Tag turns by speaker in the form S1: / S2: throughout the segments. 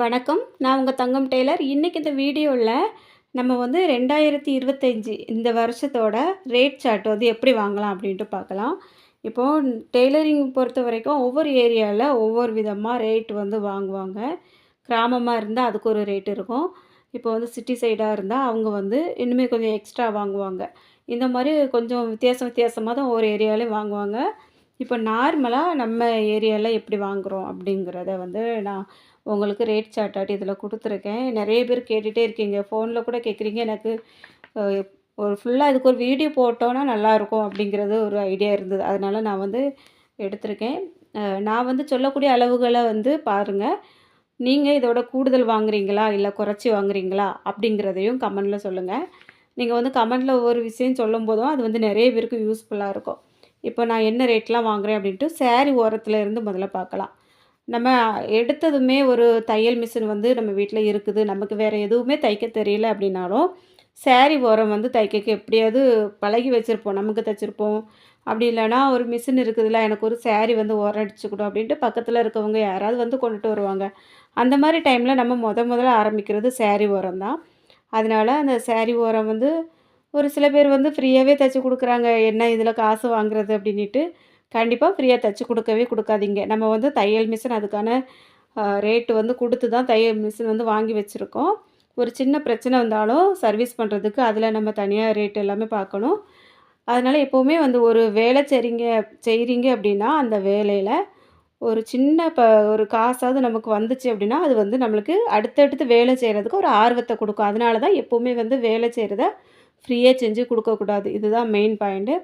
S1: வணக்கம். நான் உங்கள் தங்கம் டெய்லர். இன்றைக்கி இந்த வீடியோவில் நம்ம வந்து 2025 இந்த வருஷத்தோட ரேட் சார்ட் வந்து எப்படி வாங்கலாம் அப்படின்ட்டு பார்க்கலாம். இப்போது டெய்லரிங் பொறுத்த வரைக்கும் ஒவ்வொரு ஏரியாவில் ஒவ்வொரு விதமாக ரேட் வந்து வாங்குவாங்க. கிராமமாக இருந்தால் அதுக்கு ஒரு ரேட் இருக்கும். இப்போ வந்து சிட்டி சைடாக இருந்தால் அவங்க வந்து இன்னுமே கொஞ்சம் எக்ஸ்ட்ரா வாங்குவாங்க. இந்த மாதிரி கொஞ்சம் வித்தியாசம் வித்தியாசமாக தான் ஒவ்வொரு ஏரியாவிலையும் வாங்குவாங்க. இப்போ நார்மலாக நம்ம ஏரியாவில் எப்படி வாங்குறோம் அப்படிங்கிறத வந்து நான் உங்களுக்கு ரேட் சார்ட்டாட்டி இதில் கொடுத்துருக்கேன் நிறைய பேர் கேட்டுகிட்டே இருக்கீங்க. ஃபோனில் கூட கேட்குறீங்க. எனக்கு ஒரு ஃபுல்லாக இதுக்கு ஒரு வீடியோ போட்டோன்னா நல்லாயிருக்கும் அப்படிங்கிறது ஒரு ஐடியா இருந்தது. அதனால் நான் வந்து எடுத்திருக்கேன். நான் வந்து சொல்லக்கூடிய அளவுகளை வந்து பாருங்கள் நீங்கள் இதோட கூடுதல் வாங்குறீங்களா? இல்லை குறைச்சி வாங்குறீங்களா? அப்படிங்கிறதையும் கமெண்டில் சொல்லுங்கள் நீங்கள் வந்து கமெண்டில் ஒவ்வொரு விஷயம் சொல்லும்போதும் அது வந்து நிறைய பேருக்கு யூஸ்ஃபுல்லாக இருக்கும். இப்போ நான் என்ன ரேட்லாம் வாங்குறேன் அப்படின்ட்டு சேரீ ஓரத்துலேருந்து முதல்ல பார்க்கலாம். நம்ம எடுத்ததுமே ஒரு தையல் மிஷின் வந்து நம்ம வீட்டில் இருக்குது. நமக்கு வேறு எதுவுமே தைக்க தெரியல அப்படின்னாலும், சேரீ ஓரம் வந்து தைக்கக்கு எப்படியாவது பழகி வச்சுருப்போம் நமக்கு தைச்சிருப்போம் அப்படி இல்லைனா ஒரு மிஷின் இருக்குதுல்ல, எனக்கு ஒரு சேரீ வந்து ஓரம் அடிச்சு அப்படின்ட்டு பக்கத்தில் இருக்கவங்க யாராவது வந்து கொண்டுட்டு வருவாங்க. அந்த மாதிரி டைமில் நம்ம முத முதல்ல ஆரம்பிக்கிறது சேரீ ஓரம் தான். அதனால அந்த சேரீ ஓரம் வந்து ஒரு சில பேர் வந்து ஃப்ரீயாகவே தைச்சி கொடுக்குறாங்க என்ன இதில் காசு வாங்குறது அப்படின்ட்டு கண்டிப்பாக ஃப்ரீயாக தைச்சி கொடுக்கவே கொடுக்காதீங்க நம்ம வந்து தையல் மிஷின் அதுக்கான ரேட்டு வந்து கொடுத்து தான் தையல் மிஷின் வந்து வாங்கி வச்சுருக்கோம் ஒரு சின்ன பிரச்சனை வந்தாலும் சர்வீஸ் பண்ணுறதுக்கு அதில் நம்ம தனியாக ரேட் எல்லாமே பார்க்கணும். அதனால எப்போவுமே வந்து ஒரு வேலை செய்கிறீங்க செய்கிறீங்க அப்படின்னா, அந்த வேலையில் ஒரு சின்ன ப ஒரு காசாவது நமக்கு வந்துச்சு அப்படின்னா, அது வந்து நம்மளுக்கு அடுத்தடுத்து வேலை செய்கிறதுக்கு ஒரு ஆர்வத்தை கொடுக்கும் அதனால தான் எப்போவுமே வந்து வேலை செய்கிறத ஃப்ரீயாக செஞ்சு கொடுக்கக்கூடாது இதுதான் மெயின் பாயிண்ட்டு.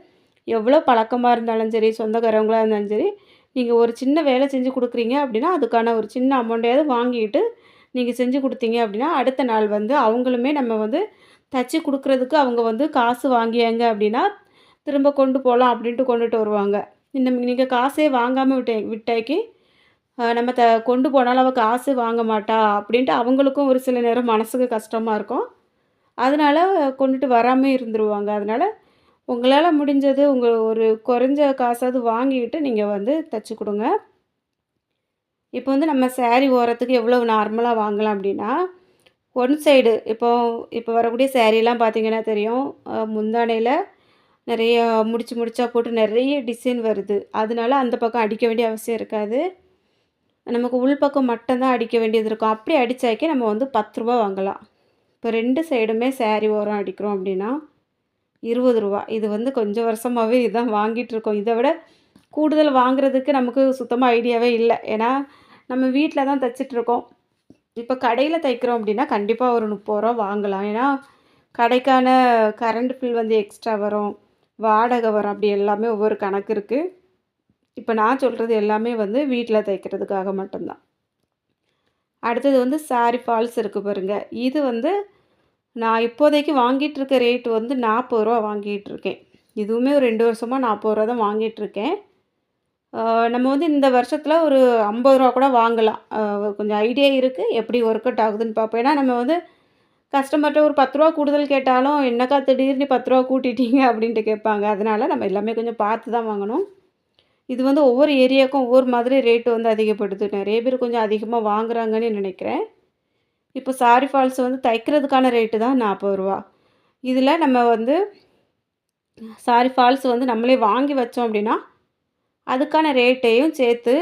S1: எவ்வளோ பழக்கமாக இருந்தாலும் சரி, சொந்தக்காரவங்களாக இருந்தாலும் சரி, நீங்கள் ஒரு சின்ன வேலை செஞ்சு கொடுக்குறீங்க அப்படின்னா, அதுக்கான ஒரு சின்ன அமௌண்ட்டையாவது வாங்கிட்டு, நீங்கள் செஞ்சு கொடுத்தீங்க அப்படின்னா, அடுத்த நாள் வந்து அவங்களுமே நம்ம வந்து தச்சு கொடுக்குறதுக்கு அவங்க வந்து காசு வாங்கியாங்க அப்படின்னா, திரும்ப கொண்டு போகலாம் அப்படின்ட்டு கொண்டுட்டு வருவாங்க. இந்த நீங்கள் காசே வாங்காமல் விட்ட விட்டாக்கி, நம்ம த கொண்டு போனாலும் அவள் காசு வாங்க மாட்டா அப்படின்ட்டு அவங்களுக்கும் ஒரு சில நேரம் மனசுக்கு கஷ்டமாக இருக்கும். அதனால கொண்டுட்டு வராமல் இருந்துருவாங்க. அதனால் உங்களால் முடிஞ்சது உங்கள் ஒரு குறைஞ்ச காசாவது வாங்கிக்கிட்டு நீங்கள் வந்து தைச்சி கொடுங்க இப்போ வந்து நம்ம சேரீ ஓரத்துக்கு எவ்வளோ நார்மலாக வாங்கலாம் அப்படின்னா, ஒன் சைடு இப்போ இப்போ வரக்கூடிய சேரீலாம் பார்த்தீங்கன்னா தெரியும். முந்தானையில் நிறைய முடிச்சு முடிச்சா போட்டு நிறைய டிசைன் வருது. அதனால அந்த பக்கம் அடிக்க வேண்டிய அவசியம் இருக்காது. நமக்கு உள் பக்கம் மட்டும் தான் அடிக்க வேண்டியது இருக்கும். அப்படி அடித்தாக்கே நம்ம வந்து பத்து ரூபா வாங்கலாம். இப்போ ரெண்டு சைடுமே சேரீ ஓரம் அடிக்கிறோம் அப்படின்னா, இருபது ரூபா இது வந்து கொஞ்சம் வருஷமாகவே இதுதான் வாங்கிட்டுருக்கோம். இதை விட கூடுதல் வாங்குறதுக்கு நமக்கு சுத்தமாக ஐடியாவே இல்லை ஏன்னா, நம்ம வீட்டில் தான் தைச்சிட்ருக்கோம் இப்போ கடையில் தைக்கிறோம் அப்படின்னா, கண்டிப்பாக ஒரு முப்பது ரூபா வாங்கலாம். ஏன்னா, கடைக்கான கரண்ட் பில் வந்து எக்ஸ்ட்ரா வரும். வாடகை வரும். அப்படி எல்லாமே ஒவ்வொரு கணக்கு இருக்குது இப்போ நான் சொல்கிறது எல்லாமே வந்து வீட்டில் தைக்கிறதுக்காக மட்டும்தான் அடுத்தது வந்து சாரி ஃபால்ஸ் இருக்குது பாருங்கள் இது வந்து நான் இப்போதைக்கு வாங்கிட்டுருக்க ரேட் வந்து நாற்பது ரூபா வாங்கிட்டுருக்கேன் இதுவுமே ஒரு ரெண்டு வருஷமாக நாற்பது ரூபா தான் வாங்கிட்டுருக்கேன் நம்ம வந்து இந்த வருஷத்தில் ஒரு ஐம்பது ரூபா கூட வாங்கலாம். கொஞ்சம் ஐடியா இருக்குது எப்படி ஒர்க் அவுட் ஆகுதுன்னு பார்ப்போம். ஏன்னா நம்ம வந்து கஸ்டமர்கிட்ட ஒரு பத்து ரூபா கூடுதல் கேட்டாலும், "என்னக்கா திடீர்னு பத்து ரூபா கூட்டிட்டீங்க?" அப்படின்ட்டு கேட்பாங்க. அதனால் நம்ம எல்லாமே கொஞ்சம் பார்த்து தான் வாங்கணும். இது வந்து ஒவ்வொரு ஏரியாவுக்கும் ஒவ்வொரு மாதிரி ரேட்டு வந்து அதிகப்படுது. நிறைய பேர் கொஞ்சம் அதிகமாக வாங்குறாங்கன்னு நினைக்கிறேன் இப்போ சாரி ஃபால்ஸ் வந்து தைக்கிறதுக்கான ரேட்டு தான் நாற்பது ரூபா இதில் நம்ம வந்து சாரி ஃபால்ஸ் வந்து நம்மளே வாங்கி வச்சோம் அப்படின்னா, அதுக்கான ரேட்டையும் சேர்த்து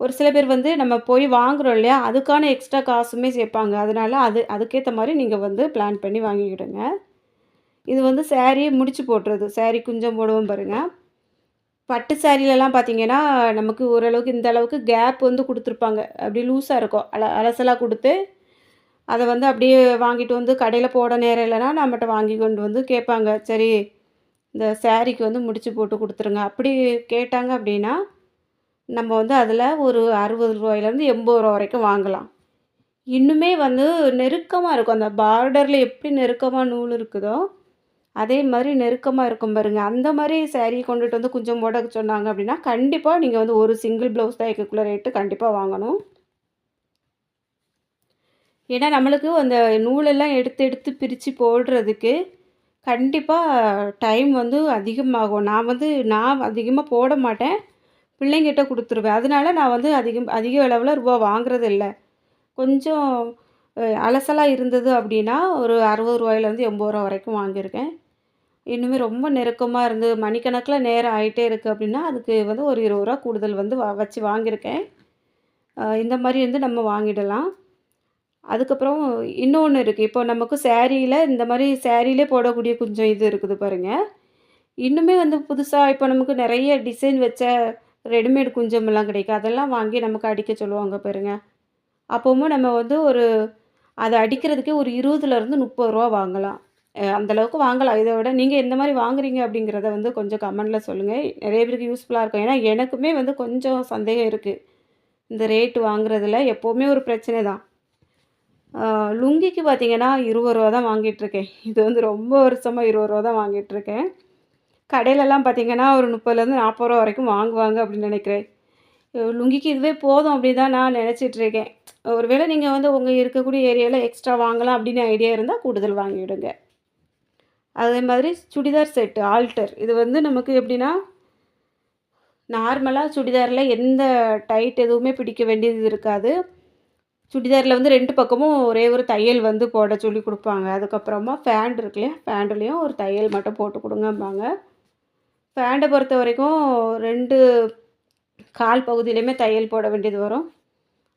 S1: ஒரு சில பேர் வந்து நம்ம போய் வாங்குறோம் இல்லையா? அதுக்கான எக்ஸ்ட்ரா காசுமே சேர்ப்பாங்க. அதனால அது அதுக்கேற்ற மாதிரி நீங்கள் வந்து பிளான் பண்ணி வாங்கிக்கிடுங்க. இது வந்து சேரீ முடிச்சு போட்டுறது சாரி குஞ்சம் போடுவோம் பாருங்கள் பட்டு சேரீலலாம் பார்த்தீங்கன்னா, நமக்கு ஓரளவுக்கு இந்த அளவுக்கு கேப் வந்து கொடுத்துருப்பாங்க அப்படி லூஸாக இருக்கும். அல அலசலாக கொடுத்து அதை வந்து அப்படியே வாங்கிட்டு வந்து கடையில் போட நேரம் இல்லைன்னா நம்மகிட்ட வாங்கி கொண்டு வந்து கேட்பாங்க. சரி, இந்த சாரிக்கு வந்து முடிச்சு போட்டு கொடுத்துருங்க அப்படி கேட்டாங்க அப்படின்னா, நம்ம வந்து அதில் ஒரு அறுபது ரூபாயிலேருந்து எண்பது ரூபா வரைக்கும் வாங்கலாம். இன்னுமே வந்து நெருக்கமாக இருக்கும். அந்த பார்டரில் எப்படி நெருக்கமாக நூல் இருக்குதோ, அதே மாதிரி நெருக்கமாக இருக்கும் பாருங்கள் அந்த மாதிரி சேரீ கொண்டுட்டு வந்து கொஞ்சம் போட சொன்னாங்க அப்படின்னா, கண்டிப்பாக நீங்கள் வந்து ஒரு சிங்கிள் ப்ளவுஸ் தைக்கக்குள்ள ரேட்டு கண்டிப்பாக வாங்கணும். ஏன்னா, நம்மளுக்கு அந்த நூலெல்லாம் எடுத்து எடுத்து பிரித்து போடுறதுக்கு, கண்டிப்பாக டைம் வந்து அதிகமாகும். நான் வந்து நான் அதிகமாக போட மாட்டேன். பிள்ளைங்கிட்ட கொடுத்துருவேன் அதனால நான் வந்து அதிகம் அதிக அளவில் ரூபா வாங்குறது இல்லை கொஞ்சம் அலசலாக இருந்தது அப்படின்னா, ஒரு அறுபது ரூபாயிலேருந்து எண்பது ரூபா வரைக்கும் வாங்கியிருக்கேன். இன்னுமே ரொம்ப நெருக்கமாக இருந்து மணிக்கணக்கில் நேரம் ஆகிட்டே இருக்குது அப்படின்னா, அதுக்கு வந்து ஒரு இருபது ரூபா கூடுதல் வந்து வ வச்சு வாங்கியிருக்கேன். இந்த மாதிரி வந்து நம்ம வாங்கிடலாம். அதுக்கப்புறம் இன்னொன்று இருக்குது இப்போ நமக்கு சேரீயில் இந்த மாதிரி சேரீலே போடக்கூடிய கொஞ்சம் இது இருக்குது பாருங்கள் இன்னுமே வந்து புதுசாக இப்போ நமக்கு நிறைய டிசைன் வச்ச ரெடிமேட் குஞ்சமெல்லாம் கிடைக்கும். அதெல்லாம் வாங்கி நமக்கு அடிக்க சொல்லுவாங்க பாருங்க. அப்போவும் நம்ம வந்து ஒரு அதை அடிக்கிறதுக்கே ஒரு இருபதுலேருந்து முப்பது ரூபா வாங்கலாம். அந்தளவுக்கு வாங்கலாம். இதை விட நீங்கள் எந்த மாதிரி வாங்குறீங்க அப்படிங்கிறத வந்து கொஞ்சம் கமெண்டில் சொல்லுங்கள் நிறைய பேருக்கு யூஸ்ஃபுல்லாக இருக்கும். ஏன்னா எனக்குமே வந்து கொஞ்சம் சந்தேகம் இருக்குது இந்த ரேட்டு வாங்குறதுல எப்போவுமே ஒரு பிரச்சனை தான். லுங்கிக்கு பார்த்தீங்கன்னா, இருபது ரூபா தான் வாங்கிட்டுருக்கேன். இது வந்து ரொம்ப வருஷமாக இருபது ரூபா தான் வாங்கிட்டுருக்கேன். கடையிலலாம் பார்த்தீங்கன்னா, ஒரு முப்பதுலேருந்து நாற்பது ரூபா வரைக்கும் வாங்குவாங்க அப்படின்னு நினைக்கிறேன் லுங்கிக்கு இதுவே போதும் அப்படி தான் நான் நினச்சிட்ருக்கேன் ஒருவேளை நீங்கள் வந்து உங்கள் இருக்கக்கூடிய ஏரியாவில் எக்ஸ்ட்ரா வாங்கலாம் அப்படின்னு ஐடியா இருந்தால் கூடுதல் வாங்கிவிடுங்க அதே மாதிரி சுடிதார் செட்டு ஆல்டர். இது வந்து நமக்கு எப்படின்னா நார்மலாக சுடிதாரில் எந்த டைட் எதுவுமே பிடிக்க வேண்டியது இருக்காது. சுடிதாரில் வந்து ரெண்டு பக்கமும் ஒரே ஒரு தையல் வந்து போட சொல்லி கொடுப்பாங்க அதுக்கப்புறமா ஃபேண்ட் இருக்கு இல்லையா? ஃபேண்ட்லயும் ஒரு தையல் மட்டும் போட்டு கொடுங்கம்பாங்க ஃபேண்டை பொறுத்த வரைக்கும் ரெண்டு கால் பகுதியிலையுமே தையல் போட வேண்டியது வரும்.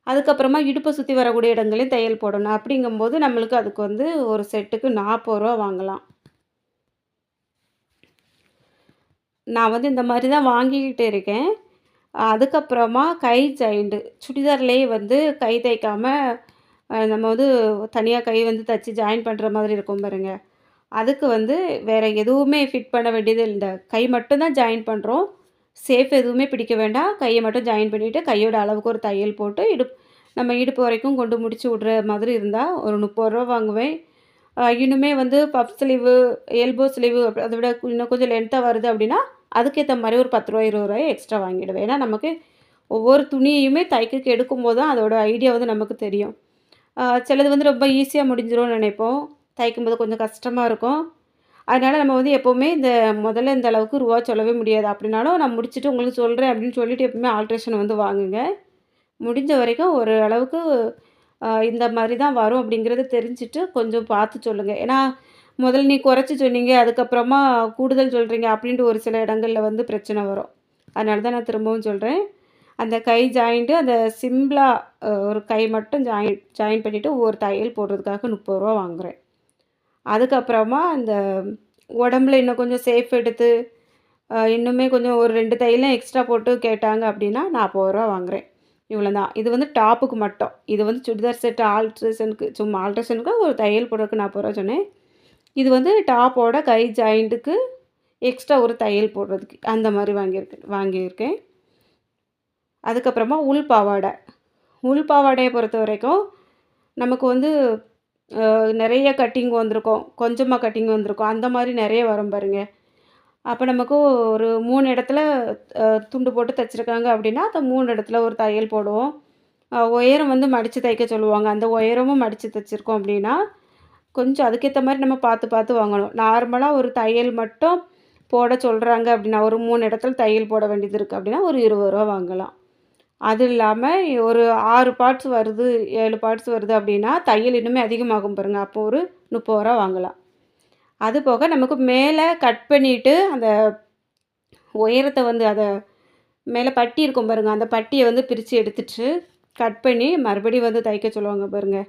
S1: அதுக்கப்புறமா இடுப்பை சுற்றி வரக்கூடிய இடங்களையும் தையல் போடணும். அப்படிங்கும்போது நம்மளுக்கு அதுக்கு வந்து ஒரு செட்டுக்கு நாற்பது ரூபா வாங்கலாம். நான் வந்து இந்த மாதிரி தான் வாங்கிக்கிட்டு இருக்கேன். அதுக்கப்புறமா கை ஜாயிண்டு சுடிதார்லேயே வந்து கை தைக்காமல் நம்ம வந்து தனியாக கை வந்து தச்சு ஜாயின் பண்ணுற மாதிரி இருக்கும் பாருங்க. அதுக்கு வந்து வேறு எதுவுமே ஃபிட் பண்ண வேண்டியது இல்லை கை மட்டும் தான் ஜாயின் பண்ணுறோம் சேஃப் எதுவுமே பிடிக்க வேண்டாம். கையை மட்டும் ஜாயின் பண்ணிவிட்டு கையோட அளவுக்கு ஒரு தையல் போட்டு, இடுப் நம்ம இடுப்பு வரைக்கும் கொண்டு முடிச்சு விடுற மாதிரி இருந்தால் ஒரு முப்பது ரூபா வாங்குவேன். இன்னுமே வந்து பப் ஸ்லீவு, எல்போ ஸ்லீவு அதை விட இன்னும் கொஞ்சம் லென்த்தாக வருது அப்படின்னா, அதுக்கேற்ற மாதிரி ஒரு பத்து ரூபா இருபது ரூபாய் எக்ஸ்ட்ரா வாங்கிடுவேன். ஏன்னா நமக்கு ஒவ்வொரு துணியையுமே தைக்கக்கு எடுக்கும்போது தான் அதோட ஐடியா வந்து நமக்கு தெரியும். சிலது வந்து ரொம்ப ஈஸியாக முடிஞ்சிரும்னு நினைப்போம் தைக்கும்போது கொஞ்சம் கஷ்டமாக இருக்கும். அதனால் நம்ம வந்து எப்போவுமே இந்த முதல்ல இந்த அளவுக்கு ரூபா சொல்லவே முடியாது. அப்படின்னாலும் நான் முடிச்சுட்டு உங்களுக்கு சொல்கிறேன் அப்படின்னு சொல்லிட்டு எப்பவுமே ஆல்ட்ரேஷன் வந்து வாங்குங்க. முடிஞ்ச வரைக்கும் ஒரு அளவுக்கு இந்த மாதிரி தான் வரும் அப்படிங்கிறத தெரிஞ்சுட்டு கொஞ்சம் பார்த்து சொல்லுங்கள் ஏன்னா முதல்ல நீ குறைச்சி சொன்னீங்க. அதுக்கப்புறமா கூடுதல் சொல்கிறீங்க அப்படின்ட்டு ஒரு சில இடங்களில் வந்து பிரச்சனை வரும். அதனால தான் நான் திரும்பவும் சொல்கிறேன் அந்த கை ஜாயிண்ட்டு அந்த சிம்பிளாக ஒரு கை மட்டும் ஜாயின் ஜாயின் பண்ணிவிட்டு ஒரு தையல் போடுறதுக்காக முப்பது ரூபா வாங்குகிறேன் அதுக்கப்புறமா அந்த உடம்புல இன்னும் கொஞ்சம் சேஃப் எடுத்து, இன்னுமே கொஞ்சம் ஒரு ரெண்டு தையலும் எக்ஸ்ட்ரா போட்டு கேட்டாங்க அப்படின்னா நாற்பது ரூபா வாங்குகிறேன் இவ்வளோ தான் இது வந்து டாப்புக்கு மட்டும். இது வந்து சுடிதார் செட் ஆல்ட்ரேஷனுக்கு சும்மா ஆல்ட்ரேஷனுக்கு ஒரு தையல் போடுறதுக்கு நாற்பது ரூபா சொன்னேன். இது வந்து டாப்போட கை ஜாயிண்ட்டுக்கு எக்ஸ்ட்ரா ஒரு தையல் போடுறதுக்கு. அந்த மாதிரி வாங்கியிருக்கேன் வாங்கியிருக்கேன். அதுக்கப்புறமா உள் பாவாடை. உள் பாவாடையை பொறுத்த வரைக்கும் நமக்கு வந்து நிறைய கட்டிங் வந்திருக்கும். கொஞ்சமாக கட்டிங் வந்திருக்கும். அந்த மாதிரி நிறைய வரும் பாருங்க. அப்போ நமக்கு ஒரு மூணு இடத்துல துண்டு போட்டு தைச்சிருக்காங்க அப்படின்னா, அந்த மூணு இடத்துல ஒரு தையல் போடுவோம். உயரம் வந்து மடித்து தைக்க சொல்லுவாங்க. அந்த உயரமும் மடித்து தைச்சிருக்கோம் அப்படின்னா, கொஞ்சம் அதுக்கேற்ற மாதிரி நம்ம பார்த்து பார்த்து வாங்கணும். நார்மலாக ஒரு தையல் மட்டும் போட சொல்கிறாங்க அப்படின்னா, ஒரு மூணு இடத்துல தையல் போட வேண்டியது இருக்குது அப்படின்னா, ஒரு இருபது ரூபா வாங்கலாம். அது இல்லாமல் ஒரு ஆறு பார்ட்ஸ் வருது, ஏழு பார்ட்ஸ் வருது அப்படின்னா, தையல் இன்னுமே அதிகமாகும் பாருங்கள் அப்போ ஒரு முப்பது ரூபா வாங்கலாம். அது போக நமக்கு மேலே கட் பண்ணிவிட்டு அந்த உயரத்தை வந்து அதை மேலே பட்டி இருக்கும் பாருங்கள் அந்த பட்டியை வந்து பிரித்து எடுத்துட்டு, கட் பண்ணி மறுபடியும் வந்து தைக்க சொல்லுவாங்க பாருங்கள்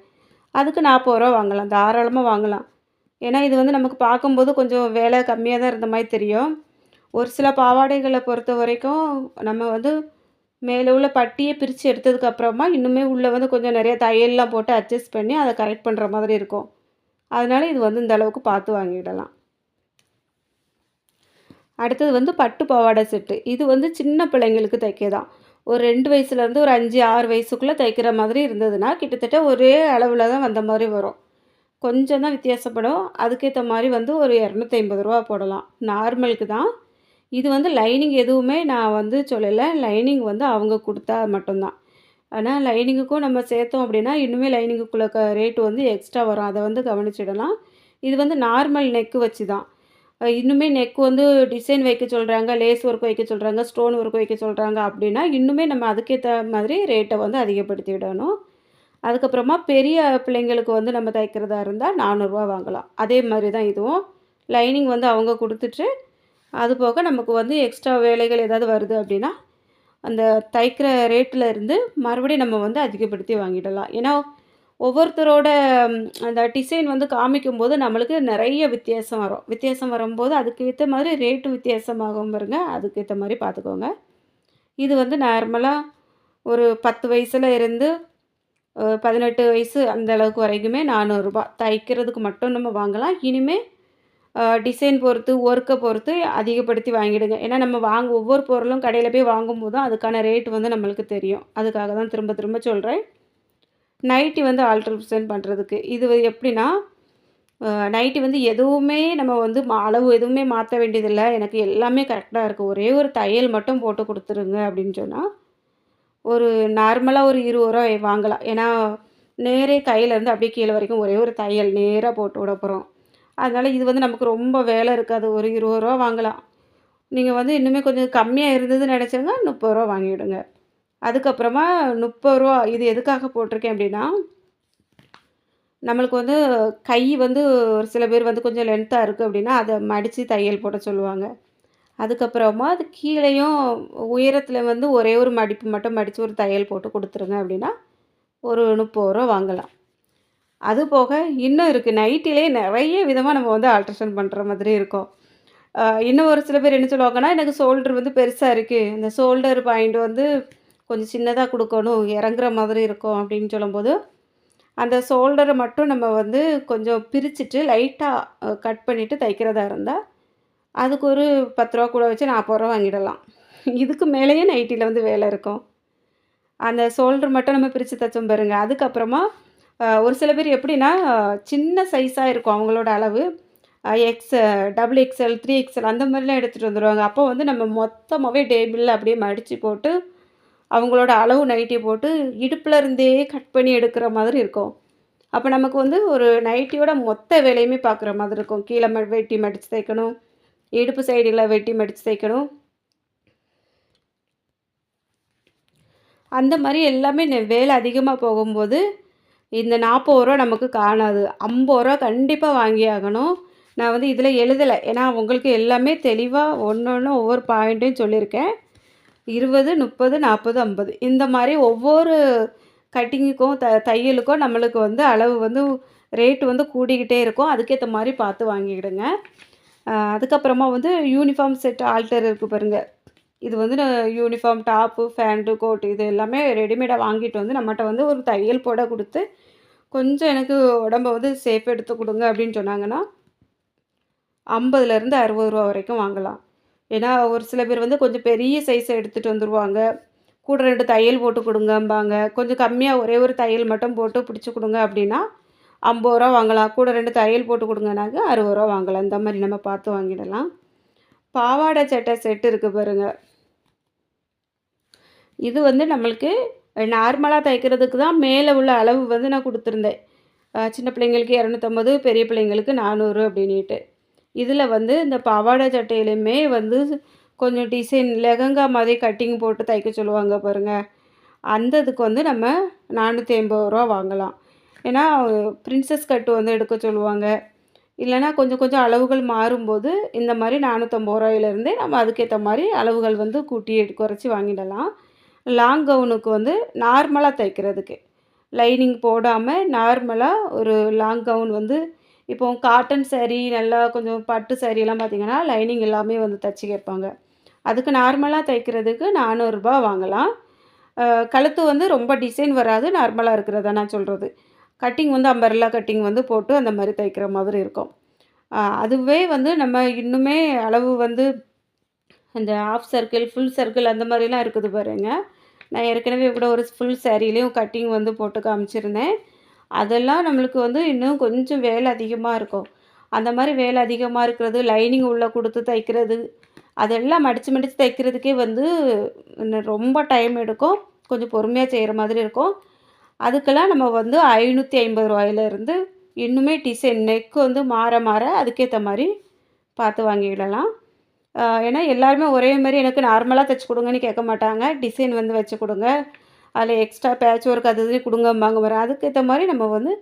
S1: அதுக்கு நாற்பது ரூபா வாங்கலாம். தாராளமாக வாங்கலாம். ஏன்னா இது வந்து நமக்கு பார்க்கும்போது கொஞ்சம் விலை கம்மியாக தான் இருந்த மாதிரி தெரியும். ஒரு சில பாவாடைகளை பொறுத்த வரைக்கும் நம்ம வந்து மேலே உள்ள பட்டியை பிரித்து எடுத்ததுக்கப்புறமா இன்னுமே உள்ளே வந்து கொஞ்சம் நிறைய தையல்லாம் போட்டு அட்ஜஸ்ட் பண்ணி, அதை கரெக்ட் பண்ணுற மாதிரி இருக்கும். அதனால் இது வந்து இந்த அளவுக்கு பார்த்து வாங்கிடலாம். அடுத்தது வந்து பட்டு பாவாடை செட்டு. இது வந்து சின்ன பிள்ளைங்களுக்கு தைக்க தான். ஒரு ரெண்டு வயசுலேருந்து ஒரு அஞ்சு ஆறு வயசுக்குள்ளே தைக்கிற மாதிரி இருந்ததுன்னா, கிட்டத்தட்ட ஒரே அளவில் தான் வந்த மாதிரி வரும். கொஞ்சம் தான் வித்தியாசப்படும். அதுக்கேற்ற மாதிரி வந்து ஒரு இரநூத்தி ஐம்பது ரூபா போடலாம். நார்மலுக்கு தான். இது வந்து லைனிங் எதுவுமே நான் வந்து சொல்லலை லைனிங் வந்து அவங்க கொடுத்தா மட்டும்தான் ஆனால் லைனிங்குக்கும் நம்ம சேர்த்தோம் அப்படின்னா, இன்னுமே லைனிங்குக்குள்ளே க ரேட் வந்து எக்ஸ்ட்ரா வரும். அதை வந்து கவனிச்சிடலாம். இது வந்து நார்மல் நெக்கு வச்சு தான். இன்னுமே நெக் வந்து டிசைன் வைக்க சொல்கிறாங்க லேஸ் ஒர்க் வைக்க சொல்கிறாங்க ஸ்டோன் ஒர்க் வைக்க சொல்கிறாங்க அப்படின்னா, இன்னுமே நம்ம அதுக்கேற்ற மாதிரி ரேட்டை வந்து அதிகப்படுத்தி விடணும். அதுக்கப்புறமா பெரிய பிள்ளைங்களுக்கு வந்து நம்ம தைக்கிறதா இருந்தால் நானூறுரூவா வாங்கலாம். அதே மாதிரி தான் இதுவும். லைனிங் வந்து அவங்க கொடுத்துட்டு அது போக நமக்கு வந்து எக்ஸ்ட்ரா வேலைகள் ஏதாவது வருது அப்படின்னா அந்த தைக்கிற ரேட்டில் இருந்து மறுபடியும் நம்ம வந்து அதிகப்படுத்தி வாங்கிடலாம். ஏன்னா ஒவ்வொருத்தரோட அந்த டிசைன் வந்து காமிக்கும்போது நம்மளுக்கு நிறைய வித்தியாசம் வரும். வித்தியாசம் வரும்போது அதுக்கேற்ற மாதிரி ரேட்டு வித்தியாசமாகும் பாருங்க. அதுக்கேற்ற மாதிரி பார்த்துக்கோங்க. இது வந்து நார்மலாக ஒரு பத்து வயசில் இருந்து பதினெட்டு வயசு அந்த அளவுக்கு வரைக்குமே நானூறுரூபா தைக்கிறதுக்கு மட்டும் நம்ம வாங்கலாம். இனிமேல் டிசைன் பொறுத்து ஒர்க்கை பொறுத்து அதிகப்படுத்தி வாங்கிடுங்க. ஏன்னா நம்ம வாங்க ஒவ்வொரு பொருளும் கடையில் போய் வாங்கும்போதும் அதுக்கான ரேட் வந்து நம்மளுக்கு தெரியும். அதுக்காக தான் திரும்ப திரும்ப சொல்கிறேன் நைட்டி வந்து ஆல்ட்ரேஷன் பண்ணுறதுக்கு இது எப்படின்னா நைட்டி வந்து எதுவுமே நம்ம வந்து அளவு எதுவுமே மாற்ற வேண்டியதில்லை. எனக்கு எல்லாமே கரெக்டாக இருக்குது ஒரே ஒரு தையல் மட்டும் போட்டு கொடுத்துருங்க அப்படின்னு சொன்னால் ஒரு நார்மலாக ஒரு இருபது ரூபா வாங்கலாம். ஏன்னா நேரே கையிலேருந்து அப்படியே கீழே வரைக்கும் ஒரே ஒரு தையல் நேராக போட்டு விட போகிறோம் அதனால் இது வந்து நமக்கு ரொம்ப வேலை இருக்காது. ஒரு இருபது ரூபா வாங்கலாம். நீங்கள் வந்து இன்னுமே கொஞ்சம் கம்மியாக இருந்ததுன்னு நினச்சிருங்க முப்பது ரூபா வாங்கிவிடுங்க. அதுக்கப்புறமா முப்பது ரூபா இது எதுக்காக போட்டிருக்கேன் அப்படின்னா நம்மளுக்கு வந்து கை வந்து ஒரு சில பேர் வந்து கொஞ்சம் லென்த்தாக இருக்குது அப்படின்னா அதை மடித்து தையல் போட சொல்லுவாங்க. அதுக்கப்புறமா அது கீழேயும் உயரத்தில் வந்து ஒரே ஒரு மடிப்பு மட்டும் மடித்து ஒரு தையல் போட்டு கொடுத்துருங்க அப்படின்னா ஒரு முப்பது ரூபா வாங்கலாம். அது போக இன்னும் இருக்குது நைட்டிலே நிறைய விதமாக நம்ம வந்து ஆல்ட்ரேஷன் பண்ணுற மாதிரி இருக்கும். இன்னும் ஒரு சில பேர் என்ன சொல்லுவாங்கன்னா எனக்கு ஷோல்டர் வந்து பெருசாக இருக்குது இந்த ஷோல்டர் பாயிண்ட் வந்து கொஞ்சம் சின்னதாக கொடுக்கணும் இறங்குற மாதிரி இருக்கும் அப்படின்னு சொல்லும்போது அந்த ஷோல்டரை மட்டும் நம்ம வந்து கொஞ்சம் பிரிச்சுட்டு லைட்டாக கட் பண்ணிவிட்டு தைக்கிறதா இருந்தால் அதுக்கு ஒரு பத்து ரூபா கூட வச்சு நாற்பது ரூபா வாங்கிடலாம். இதுக்கு மேலேயே நைட்டியில் வந்து வேலை இருக்கும். அந்த ஷோல்டர் மட்டும் நம்ம பிரித்து தைச்சோம் பாருங்கள் அதுக்கப்புறமா ஒரு சில பேர் எப்படின்னா சின்ன சைஸாக இருக்கும் அவங்களோட அளவு. X double XL three XL அந்த மாதிரிலாம் எடுத்துகிட்டு வந்துடுவாங்க அப்போ வந்து நம்ம மொத்தமாகவே டேபிளில் அப்படியே மடித்து போட்டு அவங்களோட அளவு நைட்டி போட்டு இடுப்பில் இருந்தே கட் பண்ணி எடுக்கிற மாதிரி இருக்கும். அப்போ நமக்கு வந்து ஒரு நைட்டியோட மொத்த வேலையுமே பார்க்குற மாதிரி இருக்கும். கீழே ம வெட்டி மடித்து தைக்கணும். இடுப்பு சைடில் வெட்டி மடித்து தைக்கணும். அந்த மாதிரி எல்லாமே வேலை அதிகமாக போகும்போது இந்த நாற்பது ரூபா நமக்கு காணாது. ஐம்பது ரூபா கண்டிப்பாக வாங்கி ஆகணும். நான் வந்து இதில் எழுதலை. ஏன்னா உங்களுக்கு எல்லாமே தெளிவாக ஒன்று ஒன்று ஒவ்வொரு பாயிண்ட்டையும் சொல்லியிருக்கேன். இருபது முப்பது நாற்பது ஐம்பது. இந்த மாதிரி ஒவ்வொரு கட்டிங்குக்கும் த தையலுக்கும் நம்மளுக்கு வந்து அளவு வந்து ரேட்டு வந்து கூடிக்கிட்டே இருக்கும். அதுக்கேற்ற மாதிரி பார்த்து வாங்கிக்கிடுங்க. அதுக்கப்புறமா வந்து யூனிஃபார்ம் செட் ஆல்டர் இருக்குது பாருங்கள் இது வந்து யூனிஃபார்ம் டாப்பு ஃபேண்டு கோட்டு இது எல்லாமே ரெடிமேடாக வாங்கிட்டு வந்து நம்மகிட்ட வந்து ஒரு தையல் போட கொடுத்து கொஞ்சம் எனக்கு உடம்ப வந்து சேஃப் எடுத்து கொடுங்க அப்படின்னு சொன்னாங்கன்னா ஐம்பதுலேருந்து அறுபது ரூபா வரைக்கும் வாங்கலாம். ஏன்னா ஒரு சில பேர் வந்து கொஞ்சம் பெரிய சைஸை எடுத்துகிட்டு வந்துடுவாங்க கூட ரெண்டு தையல் போட்டு கொடுங்கம்பாங்க. கொஞ்சம் கம்மியாக ஒரே ஒரு தையல் மட்டும் போட்டு பிடிச்சி கொடுங்க அப்படின்னா ஐம்பது ரூபா வாங்கலாம். கூட ரெண்டு தையல் போட்டு கொடுங்கனாக்க அறுபது ரூபா வாங்கலாம். இந்த மாதிரி நம்ம பார்த்து வாங்கிடலாம். பாவாடை சட்டை செட்டு இருக்குது பாருங்கள் இது வந்து நம்மளுக்கு நார்மலாக தைக்கிறதுக்கு தான் மேலே உள்ள அளவு வந்து நான் கொடுத்துருந்தேன். சின்ன பிள்ளைங்களுக்கு இரநூத்தம்பது பெரிய பிள்ளைங்களுக்கு நானூறு அப்படின்ட்டு இதில் வந்து இந்த பாவாடை சட்டையிலையுமே வந்து கொஞ்சம் டிசைன் லெகங்கா மாதிரி கட்டிங் போட்டு தைக்க சொல்லுவாங்க பாருங்கள் அந்த இதுக்கு வந்து நம்ம நானூற்றி ஐம்பது ரூபா வாங்கலாம். ஏன்னா பிரின்சஸ் கட்டு வந்து எடுக்க சொல்லுவாங்க. இல்லைனா கொஞ்சம் கொஞ்சம் அளவுகள் மாறும்போது இந்த மாதிரி நானூற்றம்பது ரூபாயிலேருந்தே நம்ம அதுக்கேற்ற மாதிரி அளவுகள் வந்து கூட்டி குறைச்சி வாங்கிடலாம். லாங் கவுனுக்கு வந்து நார்மலாக தைக்கிறதுக்கு. லைனிங் போடாமல் நார்மலாக ஒரு லாங் கவுன் வந்து இப்போ காட்டன் சேரீ நல்லா கொஞ்சம் பட்டு சேரீலாம் பார்த்திங்கன்னா லைனிங் எல்லாமே வந்து தைச்சி கேட்பாங்க. அதுக்கு நார்மலாக தைக்கிறதுக்கு நானூறுரூபா வாங்கலாம். கழுத்து வந்து ரொம்ப டிசைன் வராது நார்மலாக இருக்கிறதா நான் சொல்கிறது கட்டிங் வந்து அம்பர்லா கட்டிங் வந்து போட்டு அந்த மாதிரி தைக்கிற மாதிரி இருக்கும். அதுவே வந்து நம்ம இன்னுமே அளவு வந்து அந்த ஆஃப் சர்க்கிள் ஃபுல் சர்க்கிள் அந்த மாதிரிலாம் இருக்குது பாருங்கள் நான் ஏற்கனவே கூட ஒரு ஃபுல் சேரீலேயும் கட்டிங் வந்து போட்டு காமிச்சிருந்தேன். அதெல்லாம் நம்மளுக்கு வந்து இன்னும் கொஞ்சம் வேலை அதிகமாக இருக்கும். அந்த மாதிரி வேலை அதிகமாக இருக்கிறது லைனிங் உள்ளே கொடுத்து தைக்கிறது அதெல்லாம் மடித்து மடித்து தைக்கிறதுக்கே வந்து ரொம்ப டைம் எடுக்கும். கொஞ்சம் பொறுமையாக செய்கிற மாதிரி இருக்கும். அதுக்கெல்லாம் நம்ம வந்து ஐநூற்றி ஐம்பது ரூபாயிலேருந்து இன்னுமே டிசைன் நெக் வந்து மாற மாற அதுக்கேற்ற மாதிரி பார்த்து வாங்கிடலாம் ஏன்னா எல்லாருமே ஒரே மாதிரி எனக்கு நார்மலாக தைச்சி கொடுங்கன்னு கேட்க மாட்டாங்க. டிசைன் வந்து வச்சு கொடுங்க. அதில் எக்ஸ்ட்ரா பேட்ச் ஒர்க் அது இது கொடுங்கம்பாங்க வரும் அதுக்கேற்ற மாதிரி நம்ம வந்து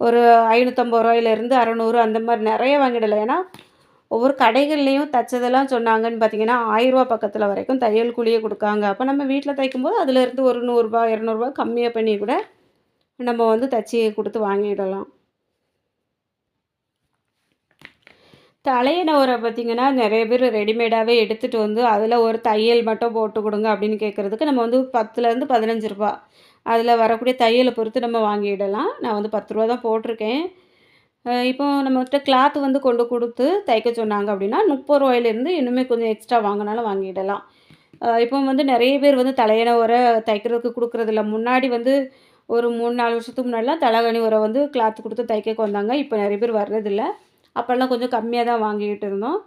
S1: ஒரு ஐநூற்றம்பது ரூபாயிலேருந்து அறநூறு அந்த மாதிரி நிறைய வாங்கிடலாம். ஏன்னா ஒவ்வொரு கடைகள்லேயும் தைச்சதெல்லாம் சொன்னாங்கன்னு பார்த்தீங்கன்னா ஆயிரரூபா பக்கத்தில் வரைக்கும் தையல் கூலியே கொடுக்காங்க. அப்போ நம்ம வீட்டில் தைக்கும்போது அதுலேருந்து ஒரு நூறுரூபா இரநூறுபா கம்மியாக பண்ணி கூட நம்ம வந்து தச்சு கொடுத்து வாங்கிடலாம். தலையணவரை பார்த்திங்கன்னா நிறைய பேர் ரெடிமேடாகவே எடுத்துகிட்டு வந்து அதில் ஒரு தையல் மட்டும் போட்டு கொடுங்க அப்படின்னு கேட்குறதுக்கு நம்ம வந்து பத்துலேருந்து பதினஞ்சு ரூபா. அதில் வரக்கூடிய தையலை பொறுத்து நம்ம வாங்கிடலாம். நான் வந்து பத்து ரூபா தான் போட்டிருக்கேன். இப்போ நம்மகிட்ட கிளாத் வந்து கொண்டு கொடுத்து தைக்க சொன்னாங்க அப்படின்னா முப்பது ரூபாயிலேருந்து இன்னுமே கொஞ்சம் எக்ஸ்ட்ரா வாங்கினாலும் வாங்கிடலாம். இப்போ வந்து நிறைய பேர் வந்து தலையணை உரை தைக்கிறதுக்கு கொடுக்குறதில்ல. முன்னாடி வந்து ஒரு மூணு நாலு வருஷத்துக்கு முன்னாடிலாம் தலைகணி உரை வந்து கிளாத் கொடுத்து தைக்க வந்தாங்க. இப்போ நிறைய பேர் வர்றதில்லை. அப்போல்லாம் கொஞ்சம் கம்மியாக தான் வாங்கிக்கிட்டு இருந்தோம்.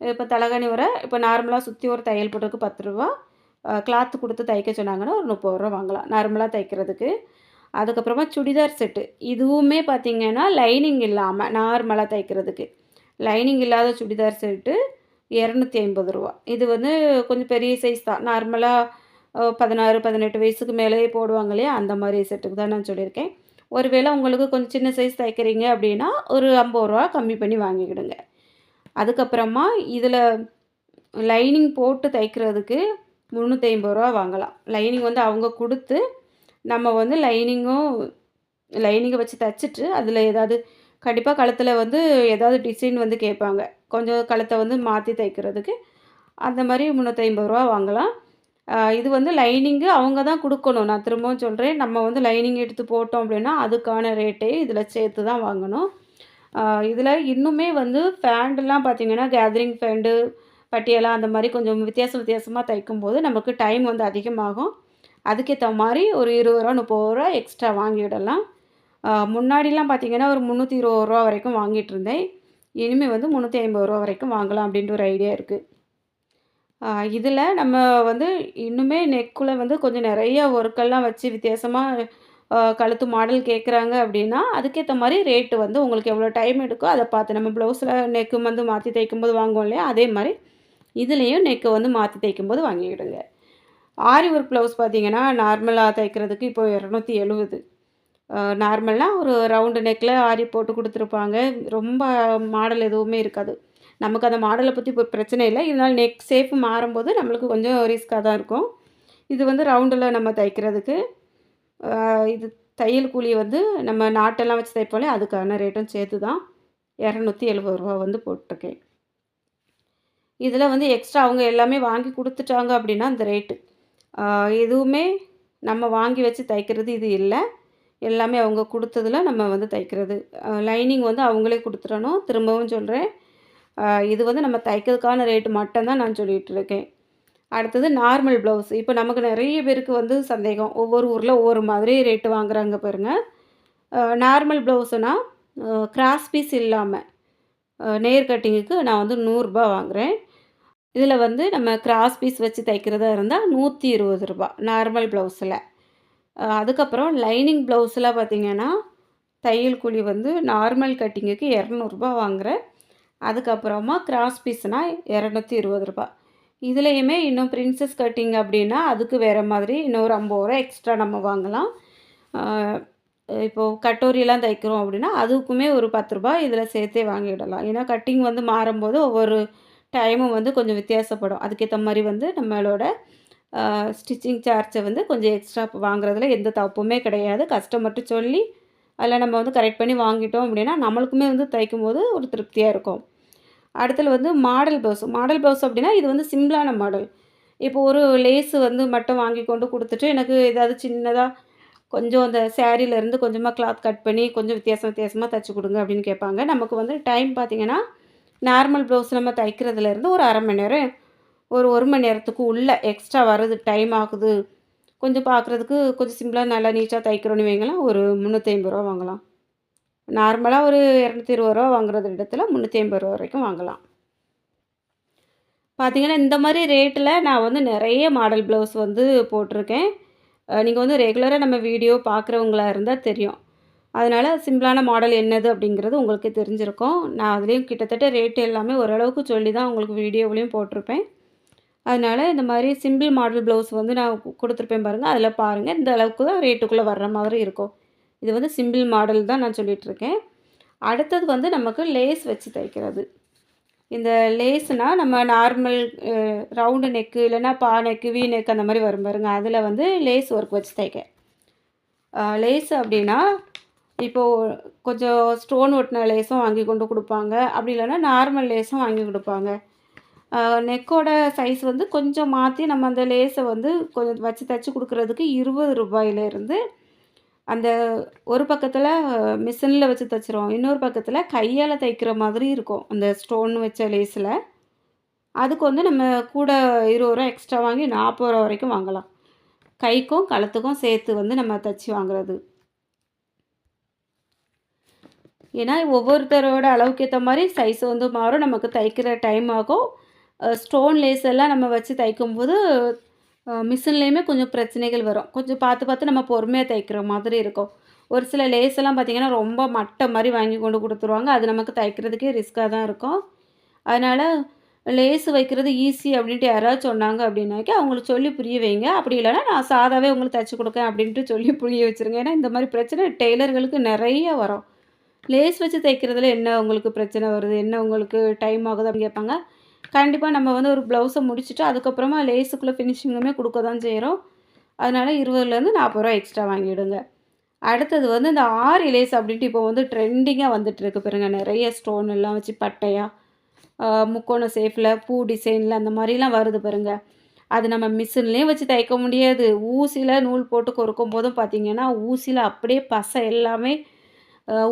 S1: இப்போ தலைகணி உரை இப்போ நார்மலாக சுற்றி ஒரு தையல் போட்டுக்கு பத்து ரூபா. கிளாத்து கொடுத்து தைக்க சொன்னாங்கன்னா ஒரு முப்பது ரூபா வாங்கலாம் நார்மலாக தைக்கிறதுக்கு. அதுக்கப்புறமா சுடிதார் செட்டு இதுவுமே பார்த்திங்கன்னா லைனிங் இல்லாமல் நார்மலாக தைக்கிறதுக்கு. லைனிங் இல்லாத சுடிதார் செட்டு இரநூத்தி ஐம்பது ரூபா. இது வந்து கொஞ்சம் பெரிய சைஸ் தான். நார்மலாக பதினாறு பதினெட்டு வயசுக்கு மேலேயே போடுவாங்க இல்லையா அந்த மாதிரி செட்டுக்கு தான் நான் சொல்லியிருக்கேன். ஒருவேளை உங்களுக்கு கொஞ்சம் சின்ன சைஸ் தைக்கிறீங்க அப்படின்னா ஒரு ஐம்பது ரூபா கம்மி பண்ணி வாங்கிக்கிடுங்க. அதுக்கப்புறமா இதில் லைனிங் போட்டு தைக்கிறதுக்கு முந்நூற்றி ஐம்பது ரூபா வாங்கலாம். லைனிங் வந்து அவங்க கொடுத்து நம்ம வந்து லைனிங்கும் லைனிங்கை வச்சு தைச்சிட்டு அதில் ஏதாவது கண்டிப்பாக கழுத்தில் வந்து ஏதாவது டிசைன் வந்து கேட்பாங்க. கொஞ்சம் கழுத்தை வந்து மாற்றி தைக்கிறதுக்கு அந்த மாதிரி முந்நூற்றி ஐம்பது ரூபா வாங்கலாம். இது வந்து லைனிங்கு அவங்க தான் கொடுக்கணும். நான் திரும்பவும் சொல்கிறேன் நம்ம வந்து லைனிங் எடுத்து போட்டோம் அப்படின்னா அதுக்கான ரேட்டே இதில் சேர்த்து தான் வாங்கணும். இதில் இன்னுமே வந்து ஃபேண்டெலாம் பார்த்திங்கன்னா கேதரிங் ஃபேண்டு பட்டியலாம் அந்த மாதிரி கொஞ்சம் வித்தியாசம் வித்தியாசமாக தைக்கும்போது நமக்கு டைம் வந்து அதிகமாகும். அதுக்கேற்ற மாதிரி ஒரு இருபது ரூபா முப்பது ரூபா எக்ஸ்ட்ரா வாங்கிவிடலாம் முன்னாடிலாம் பார்த்திங்கன்னா ஒரு முந்நூற்றி இருபது ரூபா வரைக்கும் வாங்கிட்டு இருந்தேன். இனிமேல் வந்து முந்நூற்றி ஐம்பது ரூபா வரைக்கும் வாங்கலாம் அப்படின்ற ஒரு ஐடியா இருக்குது இதில் நம்ம வந்து இன்னுமே நெக்கில் வந்து கொஞ்சம் நிறைய ஒர்க்கெல்லாம் வச்சு வித்தியாசமாக கழுத்து மாடல் கேட்குறாங்க அப்படின்னா அதுக்கேற்ற மாதிரி ரேட்டு வந்து உங்களுக்கு எவ்வளோ டைம் எடுக்கோ அதை பார்த்து நம்ம ப்ளவுஸில் நெக்கு வந்து மாற்றி தைக்கும்போது வாங்குவோம் இல்லையா? அதே மாதிரி இதுலேயும் நெக்கை வந்து மாற்றி தைக்கும்போது வாங்கிவிடுங்க ஆரி ஒர்க் ப்ளவுஸ் பார்த்தீங்கன்னா நார்மலாக தைக்கிறதுக்கு இப்போ இரநூத்தி எழுபது நார்மலாக ஒரு ரவுண்டு நெக்கில் ஆரி போட்டு கொடுத்துருப்பாங்க. ரொம்ப மாடல் எதுவுமே இருக்காது. நமக்கு அந்த மாடலை பற்றி இப்போ பிரச்சனை இல்லை. இருந்தாலும் நெக் சேஃப் மாறும்போது நம்மளுக்கு கொஞ்சம் ரிஸ்க்காக தான் இருக்கும். இது வந்து ரவுண்டில் நம்ம தைக்கிறதுக்கு இது தையல் கூலி வந்து நம்ம நாட்டெல்லாம் வச்சு தைப்போலே அதுக்கான ரேட்டும் சேர்த்து தான் இரநூத்தி எழுபது ரூபா வந்து போட்டிருக்கேன். இதில் வந்து எக்ஸ்ட்ரா அவங்க எல்லாமே வாங்கி கொடுத்துட்டாங்க அப்படின்னா அந்த ரேட்டு எதுவுமே நம்ம வாங்கி வச்சு தைக்கிறது இது இல்லை. எல்லாமே அவங்க கொடுத்ததில் நம்ம வந்து தைக்கிறது. லைனிங் வந்து அவங்களே கொடுத்துடணும். திரும்பவும் சொல்கிறேன் இது வந்து நம்ம தைக்கிறதுக்கான ரேட்டு மட்டும்தான் நான் சொல்லிகிட்டு இருக்கேன் அடுத்தது நார்மல் ப்ளவுஸ் இப்போ நமக்கு நிறைய பேருக்கு வந்து சந்தேகம். ஒவ்வொரு ஊரில் ஒவ்வொரு மாதிரி ரேட்டு வாங்குறாங்க பாருங்கள் நார்மல் ப்ளவுஸுனால் கிராஸ் பீஸ் இல்லாமல் நேர் கட்டிங்குக்கு நான் வந்து நூறுரூபா வாங்குகிறேன் இதில் வந்து நம்ம கிராஸ் பீஸ் வச்சு தைக்கிறதா இருந்தால் நூற்றி இருபது ரூபா நார்மல் ப்ளவுஸில் அதுக்கப்புறம் லைனிங் ப்ளவுஸில் பார்த்திங்கன்னா தையல் கூலி வந்து நார்மல் கட்டிங்குக்கு இரநூறுபா வாங்குகிறேன் அதுக்கப்புறமா கிராஸ் பீஸ்னால் இரநூத்தி இருபது ரூபா இதுலேயுமே இன்னும் ப்ரின்ஸஸ் கட்டிங் அப்படின்னா அதுக்கு வேறு மாதிரி இன்னொரு ஐம்பது ரூபா எக்ஸ்ட்ரா நம்ம வாங்கலாம். இப்போது கட்டோரியெல்லாம் தைக்கிறோம் அப்படின்னா அதுக்குமே ஒரு பத்து ரூபா இதில் சேர்த்தே வாங்கிடலாம். ஏன்னா கட்டிங் வந்து மாறும்போது ஒவ்வொரு டைமும் வந்து கொஞ்சம் வித்தியாசப்படும். அதுக்கேற்ற மாதிரி வந்து நம்மளோட ஸ்டிச்சிங் சார்ஜை வந்து கொஞ்சம் எக்ஸ்ட்ரா வாங்குறதுல எந்த தப்புமே கிடையாது. கஸ்டமர்கிட்ட சொல்லி அதில் நம்ம வந்து கரெக்ட் பண்ணி வாங்கிட்டோம் அப்படின்னா நம்மளுக்குமே வந்து தைக்கும் போது ஒரு திருப்தியாக இருக்கும். அடுத்தது வந்து மாடல் ப்ளவுஸ் மாடல் ப்ளவுஸ் அப்படின்னா இது வந்து சிம்பிளான மாடல். இப்போ ஒரு லேஸு வந்து மட்டும் வாங்கி கொண்டு கொடுத்துட்டு எனக்கு ஏதாவது சின்னதாக கொஞ்சம் அந்த சேரீலேருந்து கொஞ்சமாக கிளாத் கட் பண்ணி கொஞ்சம் வித்தியாசம் வித்தியாசமாக தைச்சி கொடுங்க அப்படின்னு கேட்பாங்க. நமக்கு வந்து டைம் பார்த்திங்கன்னா நார்மல் ப்ளவுஸ் நம்ம தைக்கிறதுலேருந்து ஒரு அரை மணி நேரம் ஒரு ஒரு மணி நேரத்துக்கு உள்ளே எக்ஸ்ட்ரா வருது டைம் ஆகுது. கொஞ்சம் பார்க்குறதுக்கு கொஞ்சம் சிம்பிளாக நல்லா நீட்டாக தைக்கிறோன்னு வைங்களேன் ஒரு முந்நூற்றி ஐம்பது ரூபா வாங்கலாம். நார்மலாக ஒரு இரநூத்தி இருபது ரூபா வாங்குறது இடத்துல முந்நூற்றி ஐம்பது ரூபா வரைக்கும் வாங்கலாம். பார்த்திங்கன்னா இந்த மாதிரி ரேட்டில் நான் வந்து நிறைய மாடல் ப்ளவுஸ் வந்து போட்டிருக்கேன். நீங்கள் வந்து ரெகுலராக நம்ம வீடியோ பார்க்குறவங்களா இருந்தால் தெரியும். அதனால் சிம்பிளான மாடல் என்னது அப்படிங்கிறது உங்களுக்கு தெரிஞ்சிருக்கும். நான் அதுலேயும் கிட்டத்தட்ட ரேட்டு எல்லாமே ஓரளவுக்கு சொல்லி தான் உங்களுக்கு வீடியோவிலையும் போட்டிருப்பேன். அதனால இந்த மாதிரி சிம்பிள் மாடல் ப்ளவுஸ் வந்து நான் கொடுத்துருப்பேன் பாருங்கள் அதில் பாருங்கள் இந்த அளவுக்கு தான் ரேட்டுக்குள்ளே வர்ற மாதிரி இருக்கும். இது வந்து சிம்பிள் மாடல் தான் நான் சொல்லிகிட்ருக்கேன் அடுத்தது வந்து நமக்கு லேஸ் வச்சு தைக்கிறது. இந்த லேஸ்னால் நம்ம நார்மல் ரவுண்டு நெக்கு இல்லைன்னா பா நெக்கு வி நெக் அந்த மாதிரி வரும் பாருங்க. அதில் வந்து லேஸ் ஒர்க் வச்சு தைக்க. லேஸ் அப்படின்னா இப்போது கொஞ்சம் ஸ்டோன் ஒட்டின லேஸும் வாங்கி கொண்டு கொடுப்பாங்க. அப்படி இல்லைன்னா நார்மல் லேஸும் வாங்கி கொடுப்பாங்க. நெக்கோட சைஸ் வந்து கொஞ்சம் மாற்றி நம்ம அந்த லேஸை வந்து கொஞ்சம் வச்சு தைச்சி கொடுக்குறதுக்கு இருபது ரூபாயிலேருந்து அந்த ஒரு பக்கத்தில் மிஷினில் வச்சு தைச்சிரும் இன்னொரு பக்கத்தில் கையால் தைக்கிற மாதிரி இருக்கும். அந்த ஸ்டோன் வச்ச லேஸில் அதுக்கு வந்து நம்ம கூட இருபது ரூபா எக்ஸ்ட்ரா வாங்கி நாற்பது ரூபா வரைக்கும் வாங்கலாம். கைக்கும் கழுத்துக்கும் சேர்த்து வந்து நம்ம தைச்சி வாங்குறது. ஏன்னா ஒவ்வொருத்தரோட அளவுக்கு ஏற்ற மாதிரி சைஸ் வந்து மாறும். நமக்கு தைக்கிற டைம் ஆகும். ஸ்டோன் லேஸ் எல்லாம் நம்ம வச்சு தைக்கும்போது மிஷின்லேயுமே கொஞ்சம் பிரச்சனைகள் வரும். கொஞ்சம் பார்த்து பார்த்து நம்ம பொறுமையாக தைக்கிற மாதிரி இருக்கும். ஒரு சில லேஸ் எல்லாம் பார்த்திங்கன்னா ரொம்ப மட்டை மாதிரி வாங்கி கொண்டு கொடுத்துருவாங்க. அது நமக்கு தைக்கிறதுக்கே ரிஸ்க்காக தான் இருக்கும். அதனால் லேஸ் வைக்கிறது ஈஸி அப்படின்ட்டு யாராவது சொன்னாங்க அப்படின்னாக்கி அவங்களுக்கு சொல்லி புரிய வைங்க. அப்படி இல்லைன்னா நான் சாதாவே உங்களுக்கு தைச்சி கொடுக்கேன் அப்படின்ட்டு சொல்லி புரிய வச்சுருங்க. ஏன்னா இந்த மாதிரி பிரச்சனை டெய்லர்களுக்கு நிறைய வரும். லேஸ் வச்சு தைக்கிறதுல என்ன உங்களுக்கு பிரச்சனை வருது? என்ன உங்களுக்கு டைம் ஆகுது அப்படின்னு கேட்பாங்க. கண்டிப்பாக நம்ம வந்து ஒரு ப்ளவுஸை முடிச்சுட்டு அதுக்கப்புறமா லேஸுக்குள்ளே ஃபினிஷிங்குமே கொடுக்க தான் செய்கிறோம் அதனால் இருபதுலேருந்து நாற்பது ரூபா எக்ஸ்ட்ரா வாங்கிவிடுங்க அடுத்தது வந்து இந்த ஆரி லேஸ் அப்படின்ட்டு இப்போ வந்து ட்ரெண்டிங்காக வந்துட்டுருக்கு பாருங்க. நிறைய ஸ்டோன் எல்லாம் வச்சு பட்டையாக முக்கோண சேஃபில் பூ டிசைனில் அந்த மாதிரிலாம் வருது பாருங்க. அது நம்ம மிஷின்லேயும் வச்சு தைக்க முடியாது. ஊசியில் நூல் போட்டு கொறுக்கும் போதும் பார்த்திங்கன்னா ஊசியில் அப்படியே பசை எல்லாமே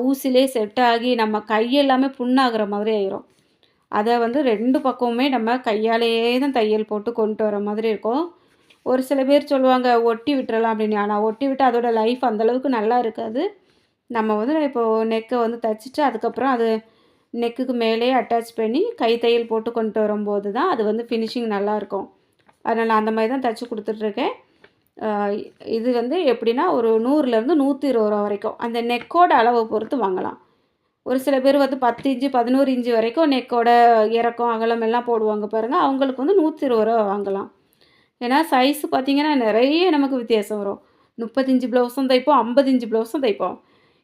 S1: ஊசிலே செட் ஆகி நம்ம கையெல்லாமே புண்ணாகிற மாதிரி ஆயிரும். அதை வந்து ரெண்டு பக்கமுமே நம்ம கையாலேயே தான் தையல் போட்டு கொண்டு வர மாதிரி இருக்கும். ஒரு சில பேர் சொல்லுவாங்க ஒட்டி விட்டுறலாம் அப்படின்னு. ஆனால் ஒட்டி விட்டு அதோடய லைஃப் அந்தளவுக்கு நல்லா இருக்காது. நம்ம வந்து இப்போது நெக்கை வந்து தைச்சிட்டு அதுக்கப்புறம் அது நெக்குக்கு மேலேயே அட்டாச் பண்ணி கை தையல் போட்டு கொண்டு வரும்போது தான் அது வந்து ஃபினிஷிங் நல்லாயிருக்கும் அதனால் அந்த மாதிரி தான் தைச்சி கொடுத்துட்ருக்கேன் இது வந்து எப்படின்னா ஒரு நூறுலேருந்து நூற்றி இருபது ரூபா வரைக்கும். அந்த நெக்கோட அளவை பொறுத்து வாங்கலாம். ஒரு சில பேர் வந்து பத்து இன்ச்சு பதினோரு இன்ச்சு வரைக்கும் நெக்கோட இறக்கம் அகலம் எல்லாம் போடுவாங்க பாருங்கள் அவங்களுக்கு வந்து நூற்றி இருபது ரூபா வாங்கலாம். ஏன்னா சைஸு பார்த்திங்கன்னா நிறைய நமக்கு வித்தியாசம் வரும். முப்பத்தஞ்சு ப்ளவுஸும் தைப்போம் ஐம்பது ப்ளவுஸும் தைப்போம்.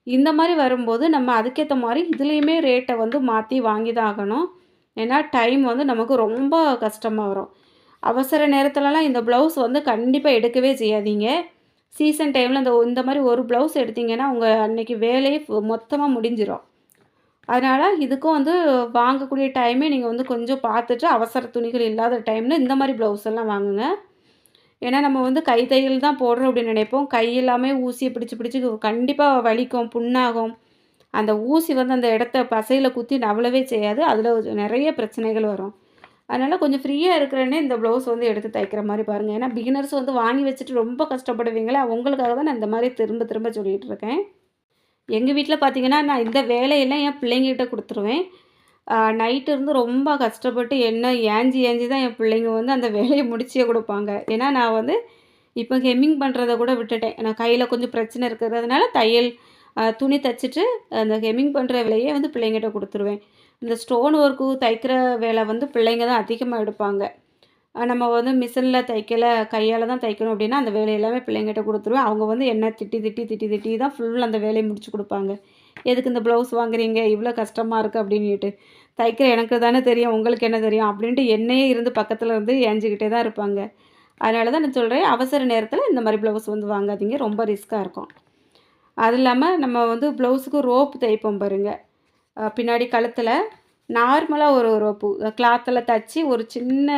S1: இந்த மாதிரி வரும்போது நம்ம அதுக்கேற்ற மாதிரி இதுலேயுமே ரேட்டை வந்து மாற்றி வாங்கி தான் ஆகணும். ஏன்னா டைம் வந்து நமக்கு ரொம்ப கஷ்டமாக வரும். அவசர நேரத்துலலாம் இந்த ப்ளவுஸ் வந்து கண்டிப்பாக எடுக்கவே செய்யாதீங்க. சீசன் டைமில் இந்த இந்த மாதிரி ஒரு ப்ளவுஸ் எடுத்திங்கன்னா உங்கள் அன்றைக்கி வேலையே மொத்தமாக முடிஞ்சிடும் அதனால் இதுக்கும் வந்து வாங்கக்கூடிய டைமே நீங்கள் வந்து கொஞ்சம் பார்த்துட்டு அவசர துணிகள் இல்லாத டைமில் இந்த மாதிரி ப்ளவுஸ் எல்லாம் வாங்குங்க. ஏன்னா நம்ம வந்து கை தையல் தான் போடுறோம் அப்படின்னு நினைப்போம். கை எல்லாமே ஊசியை பிடிச்சி பிடிச்சி கண்டிப்பாக வலிக்கும் புண்ணாகும். அந்த ஊசி வந்து அந்த இடத்த பசையில் குத்தி நவளவே செய்யாது. அதில் நிறைய பிரச்சனைகள் வரும். அதனால் கொஞ்சம் ஃப்ரீயாக இருக்கிறேன்னே இந்த ப்ளவுஸ் வந்து எடுத்து தைக்கிற மாதிரி பாருங்கள் ஏன்னா பிகினர்ஸ் வந்து வாங்கி வச்சுட்டு ரொம்ப கஷ்டப்படுவீங்களே அவங்களுக்காக தான் நான் இந்த மாதிரி திரும்ப திரும்ப சொல்லிகிட்டு இருக்கேன். எங்கள் வீட்டில் பார்த்தீங்கன்னா நான் இந்த வேலையெல்லாம் என் பிள்ளைங்ககிட்ட கொடுத்துருவேன். நைட்டு இருந்து ரொம்ப கஷ்டப்பட்டு என்ன ஏஞ்சி ஏஞ்சி தான் என் பிள்ளைங்க வந்து அந்த வேலையை முடிச்சே கொடுப்பாங்க. ஏன்னா நான் வந்து இப்போ ஹெம்மிங் பண்ணுறத கூட விட்டுட்டேன். நான் கையில் கொஞ்சம் பிரச்சனை இருக்கிறதுனால தையல் துணி தைச்சிட்டு அந்த ஹெம்மிங் பண்ணுற வேலையே வந்து பிள்ளைங்கிட்ட கொடுத்துருவேன். இந்த ஸ்டோன் ஒர்க்கு தைக்கிற வேலை வந்து பிள்ளைங்க தான் அதிகமாக எடுப்பாங்க. நம்ம வந்து மிஷினில் தைக்கலை கையால் தான் தைக்கணும் அப்படின்னா அந்த வேலை எல்லாமே பிள்ளைங்கிட்ட கொடுத்துருவேன். அவங்க வந்து என்ன திட்டி திட்டி திட்டி திட்டி தான் ஃபுல் அந்த வேலையை முடிச்சு கொடுப்பாங்க. எதுக்கு இந்த ப்ளவுஸ் வாங்குறீங்க? இவ்வளோ கஷ்டமாக இருக்குது அப்படின்ட்டு தைக்கிற எனக்கு தானே தெரியும் உங்களுக்கு என்ன தெரியும் அப்படின்ட்டு என்னையே இருந்து பக்கத்தில் இருந்து ஏஞ்சிக்கிட்டே தான் இருப்பாங்க. அதனால தான் நான் சொல்கிறேன் அவசர நேரத்தில் இந்த மாதிரி ப்ளவுஸ் வந்து வாங்காதீங்க ரொம்ப ரிஸ்க்காக இருக்கும். அது இல்லாமல் நம்ம வந்து ப்ளவுஸுக்கு ரோப் தைப்போம் பாருங்கள் பின்னாடி கழுத்தில் நார்மலாக ஒரு ரோப்பு கிளாத்தில் தைச்சி ஒரு சின்ன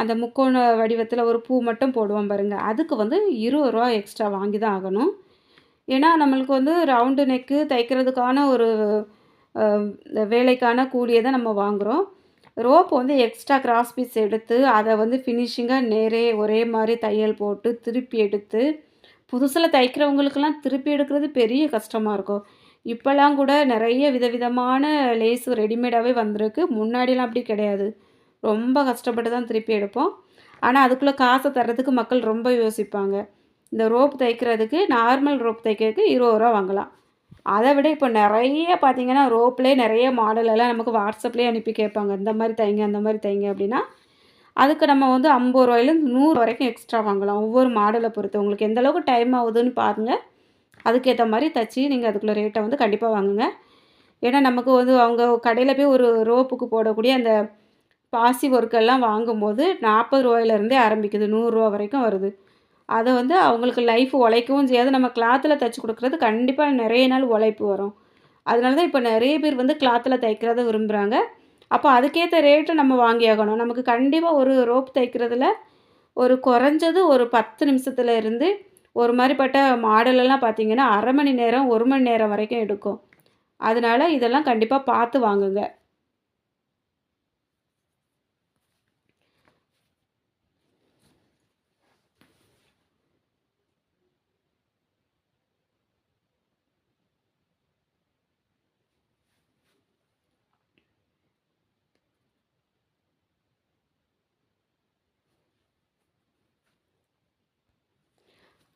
S1: அந்த முக்கோண வடிவத்தில் ஒரு பூ மட்டும் போடுவோம் பாருங்கள் அதுக்கு வந்து இருபது ரூபா எக்ஸ்ட்ரா வாங்கி தான் ஆகணும். ஏன்னா நம்மளுக்கு வந்து ரவுண்டு நெக்கு தைக்கிறதுக்கான ஒரு வேலைக்கான கூலியை தான் நம்ம வாங்குகிறோம் ரோப் வந்து எக்ஸ்ட்ரா கிராஸ் பீஸ் எடுத்து அதை வந்து ஃபினிஷிங்காக நேரே ஒரே மாதிரி தையல் போட்டு திருப்பி எடுத்து புதுசில் தைக்கிறவங்களுக்கெல்லாம் திருப்பி எடுக்கிறது பெரிய கஷ்டமாக இருக்கும். இப்போல்லாம் கூட நிறைய விதவிதமான லேஸ் ரெடிமேடாகவே வந்திருக்கு. முன்னாடிலாம் அப்படி கிடையாது. ரொம்ப கஷ்டப்பட்டு தான் திருப்பி எடுப்போம். ஆனால் அதுக்குள்ளே காசை தர்றதுக்கு மக்கள் ரொம்ப யோசிப்பாங்க. இந்த ரோப் தைக்கிறதுக்கு நார்மல் ரோப் தைக்கிறதுக்கு இருபது ரூபா வாங்கலாம். அதை விட இப்போ நிறைய பார்த்தீங்கன்னா ரோப்லேயே நிறைய மாடலெல்லாம் நமக்கு வாட்ஸ்அப்லேயே அனுப்பி கேட்பாங்க. இந்த மாதிரி தைங்க அந்த மாதிரி தைங்க அப்படின்னா அதுக்கு நம்ம வந்து ஐம்பது ரூபாயிலேருந்து நூறு வரைக்கும் எக்ஸ்ட்ரா வாங்கலாம். ஒவ்வொரு மாடலை பொறுத்து. உங்களுக்கு எந்த அளவுக்கு டைம் ஆகுதுன்னு பாருங்கள் அதுக்கேற்ற மாதிரி தச்சு நீங்கள் அதுக்குள்ளே ரேட்டை வந்து கண்டிப்பாக வாங்குங்க. ஏன்னா நமக்கு வந்து அவங்க கடையில் போய் ஒரு ரோப்புக்கு போடக்கூடிய அந்த பாசி ஒர்க்கெல்லாம் வாங்கும்போது நாற்பது ரூபாயிலேருந்தே ஆரம்பிக்குது நூறுரூவா வரைக்கும் வருது. அதை வந்து அவங்களுக்கு லைஃப் உழைக்கவும் செய்யாது. நம்ம கிளாத்தில் தைச்சி கொடுக்குறது கண்டிப்பாக நிறைய நாள் உழைப்பு வரும். அதனால தான் இப்போ நிறைய பேர் வந்து கிளாத்தில் தைக்கிறத விரும்புகிறாங்க அப்போ அதுக்கேற்ற ரேட்டு நம்ம வாங்கி ஆகணும் நமக்கு கண்டிப்பாக ஒரு ரோப் தைக்கிறதுல ஒரு குறைஞ்சது ஒரு பத்து நிமிஷத்துல இருந்து ஒரு மாதிரிப்பட்ட மாடலெல்லாம் பார்த்தீங்கன்னா அரை மணி நேரம் ஒரு மணி நேரம் வரைக்கும் எடுக்கும். அதனால இதெல்லாம் கண்டிப்பாக பார்த்து வாங்குங்க.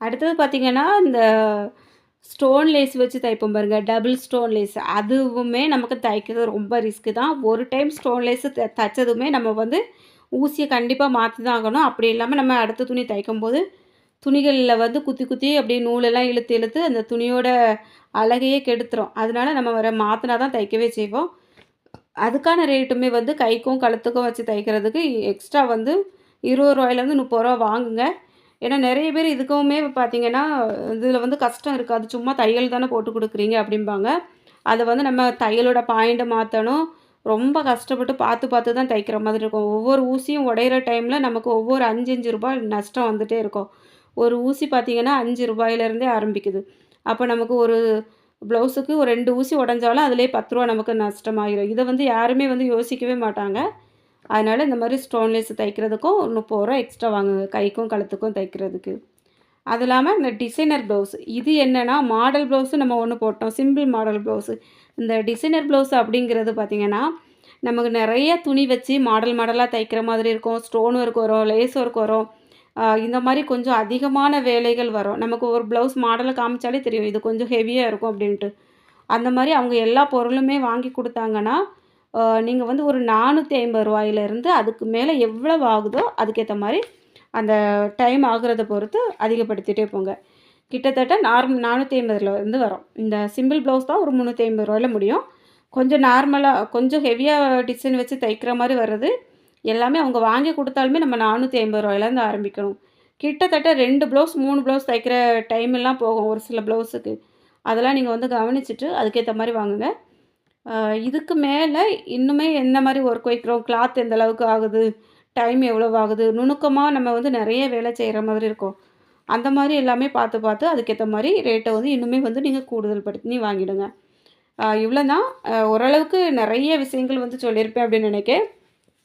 S1: அடுத்தது பார்த்திங்கன்னா இந்த ஸ்டோன் லேஸ் வச்சு தைப்போம் பாருங்க. டபுள் ஸ்டோன் லேஸ் அதுவுமே நமக்கு தைக்கிறது ரொம்ப ரிஸ்க்கு தான். ஒரு டைம் ஸ்டோன் லேஸு த தைச்சதுமே நம்ம வந்து ஊசியை கண்டிப்பாக மாற்றி தான் ஆகணும். அப்படி இல்லாமல் நம்ம அடுத்த துணி தைக்கும் போது துணிகளில் வந்து குத்தி குத்தி அப்படியே நூலெல்லாம் இழுத்து இழுத்து அந்த துணியோட அழகையே கெடுத்துரும். அதனால நம்ம வர மாற்றினா தான் தைக்கவே செய்வோம். அதுக்கான ரேட்டுமே வந்து கைக்கும் கழுத்துக்கும் வச்சு தைக்கிறதுக்கு எக்ஸ்ட்ரா வந்து இருபது ரூபாயிலேருந்து முப்பது ரூபா வாங்குங்க. ஏன்னா நிறைய பேர் இதுக்குமே பார்த்தீங்கன்னா இதில் வந்து கஷ்டம் இருக்காது. சும்மா தையல் தானே போட்டு கொடுக்குறீங்க அப்படிம்பாங்க. அதை வந்து நம்ம தையலோட பாயிண்ட்டை மாற்றணும் ரொம்ப கஷ்டப்பட்டு பார்த்து பார்த்து தான் தைக்கிற மாதிரி இருக்கும். ஒவ்வொரு ஊசியும் உடையிற டைமில் நமக்கு ஒவ்வொரு அஞ்சு அஞ்சு ரூபாய் நஷ்டம் வந்துகிட்டே இருக்கும். ஒரு ஊசி பார்த்திங்கன்னா அஞ்சு ரூபாயிலேருந்தே ஆரம்பிக்குது. அப்போ நமக்கு ஒரு ப்ளவுஸுக்கு ஒரு ரெண்டு ஊசி உடஞ்சாலும் அதிலே பத்து ரூபா நமக்கு நஷ்டமாகிடும் இதை வந்து யாருமே வந்து யோசிக்கவே மாட்டாங்க. அதனால் இந்த மாதிரி ஸ்டோன்லெஸ் தைக்கிறதுக்கும் முப்பது ரூபா எக்ஸ்ட்ரா வாங்குங்க. கைக்கும் கழுத்துக்கும் தைக்கிறதுக்கு. அது இல்லாமல் இந்த டிசைனர் ப்ளவுஸ் இது என்னென்னா மாடல் ப்ளவுஸு நம்ம ஒன்று போட்டோம். சிம்பிள் மாடல் ப்ளவுஸு இந்த டிசைனர் ப்ளவுஸ் அப்படிங்கிறது பார்த்திங்கன்னா நமக்கு நிறைய துணி வச்சு மாடல் மாடலாக தைக்கிற மாதிரி இருக்கும். ஸ்டோன் ஒர்க் வரும் லேஸ் ஒர்க் வரும். இந்த மாதிரி கொஞ்சம் அதிகமான வேலைகள் வரும். நமக்கு ஒரு ப்ளவுஸ் மாடலை காமிச்சாலே தெரியும். இது கொஞ்சம் ஹெவியாக இருக்கும் அப்படின்ட்டு. அந்த மாதிரி அவங்க எல்லா பொருளுமே வாங்கி கொடுத்தாங்கன்னா நீங்கள் வந்து ஒரு நானூற்றி ஐம்பது ரூபாயிலேருந்து அதுக்கு மேலே எவ்வளவு ஆகுதோ அதுக்கேற்ற மாதிரி அந்த டைம் ஆகுறத பொறுத்து அதிகப்படுத்திகிட்டே போங்க. கிட்டத்தட்ட நார்ம் நானூற்றி ஐம்பதுலேருந்து வரும். இந்த சிம்பிள் ப்ளவுஸ் தான் ஒரு முந்நூற்றி ஐம்பது ரூபாயில் முடியும். கொஞ்சம் நார்மலாக கொஞ்சம் ஹெவியாக டிசைன் வச்சு தைக்கிற மாதிரி வர்றது எல்லாமே அவங்க வாங்கி கொடுத்தாலுமே நம்ம நானூற்றி ஐம்பது ரூபாயிலேருந்து ஆரம்பிக்கணும். கிட்டத்தட்ட ரெண்டு ப்ளவுஸ் மூணு ப்ளவுஸ் தைக்கிற டைம் எல்லாம் போகும் ஒரு சில ப்ளவுஸுக்கு அதெல்லாம் நீங்கள் வந்து கவனிச்சுட்டு அதுக்கேற்ற மாதிரி வாங்குங்க. இதுக்கு மேலே இன்னுமே என்ன மாதிரி ஒர்க் வைக்கிறோம்? கிளாத் எந்த அளவுக்கு ஆகுது? டைம் எவ்வளோ ஆகுது? நுணுக்கமாக நம்ம வந்து நிறைய வேலை செய்கிற மாதிரி இருக்கும். அந்த மாதிரி எல்லாமே பார்த்து பார்த்து அதுக்கேற்ற மாதிரி ரேட்டை வந்து இன்னுமே வந்து நீங்கள் கூடுதல் படுத்தி வாங்கிடுங்க. இவ்வளோ தான் ஓரளவுக்கு நிறைய விஷயங்கள் வந்து சொல்லியிருப்பேன் அப்படின்னு நினைக்க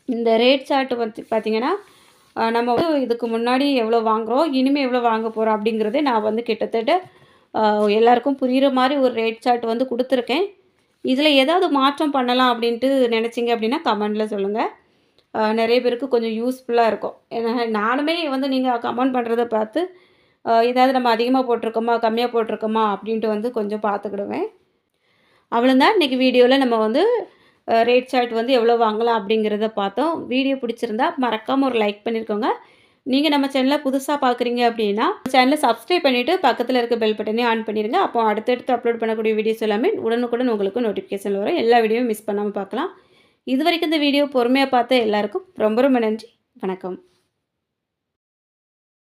S1: இந்த ரேட் சார்ட்டு வந்து பார்த்திங்கன்னா நம்ம வந்து இதுக்கு முன்னாடி எவ்வளோ வாங்குகிறோம் இனிமேல் எவ்வளோ வாங்க போகிறோம் அப்படிங்கிறதே நான் வந்து கிட்டத்தட்ட எல்லாருக்கும் புரிகிற மாதிரி ஒரு ரேட் சார்ட் வந்து கொடுத்துருக்கேன். இதில் ஏதாவது மாற்றம் பண்ணலாம் அப்படின்ட்டு நினச்சிங்க அப்படின்னா கமெண்டில் சொல்லுங்கள் நிறைய பேருக்கு கொஞ்சம் யூஸ்ஃபுல்லாக இருக்கும். ஏன்னா நானுமே வந்து நீங்கள் கமெண்ட் பண்ணுறத பார்த்து ஏதாவது நம்ம அதிகமாக போட்டிருக்கோமா கம்மியாக போட்டிருக்கோமா அப்படின்ட்டு வந்து கொஞ்சம் பார்த்துக்கிடுவேன். அவ்வளோதான் இன்றைக்கி வீடியோவில் நம்ம வந்து ரேட் சார்ட் வந்து எவ்வளோ வாங்கலாம் அப்படிங்கிறத பார்த்தோம். வீடியோ பிடிச்சிருந்தா மறக்காமல் ஒரு லைக் பண்ணியிருக்கோங்க நீங்கள் நம்ம சேனலை புதுசாக பார்க்குறீங்க அப்படின்னா சேனலை சப்ஸ்கிரைப் பண்ணிவிட்டு பக்கத்தில் இருக்க பெல் பட்டனே ஆன் பண்ணிடுங்க அப்போ அடுத்தடுத்து அப்லோட் பண்ணக்கூடிய வீடியோஸ் எல்லாமே உடனுக்குடன் உங்களுக்கு நோட்டிஃபிகேஷன் வரும். எல்லா வீடியோவும் மிஸ் பண்ணாமல் பார்க்கலாம். இது வரைக்கும் இந்த வீடியோ பொறுமையாக பார்த்த எல்லாருக்கும் ரொம்ப ரொம்ப நன்றி. வணக்கம்.